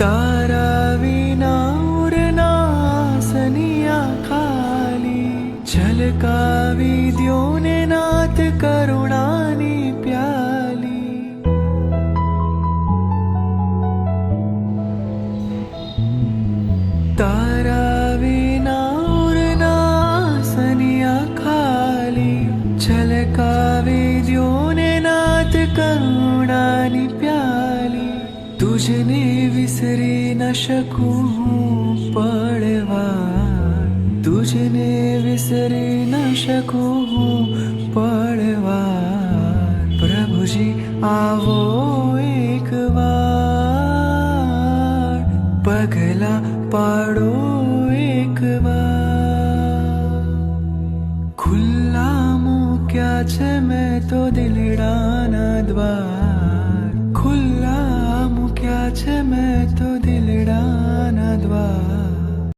તારા વિના ઉરના સનિયા ખાલી. છલકાવી દ્યો ને નાથ કરુણાની તુજને વિસરી ન શકું પડવા તુજને વિસરી ન શકું પડવા પ્રભુજી આવો એક વાર પગલા પાડો એક વાર ખુલ્લા મૂક્યા છે મેં તો દિલડાના દ્વાર কাছে मैं तो दिल डाना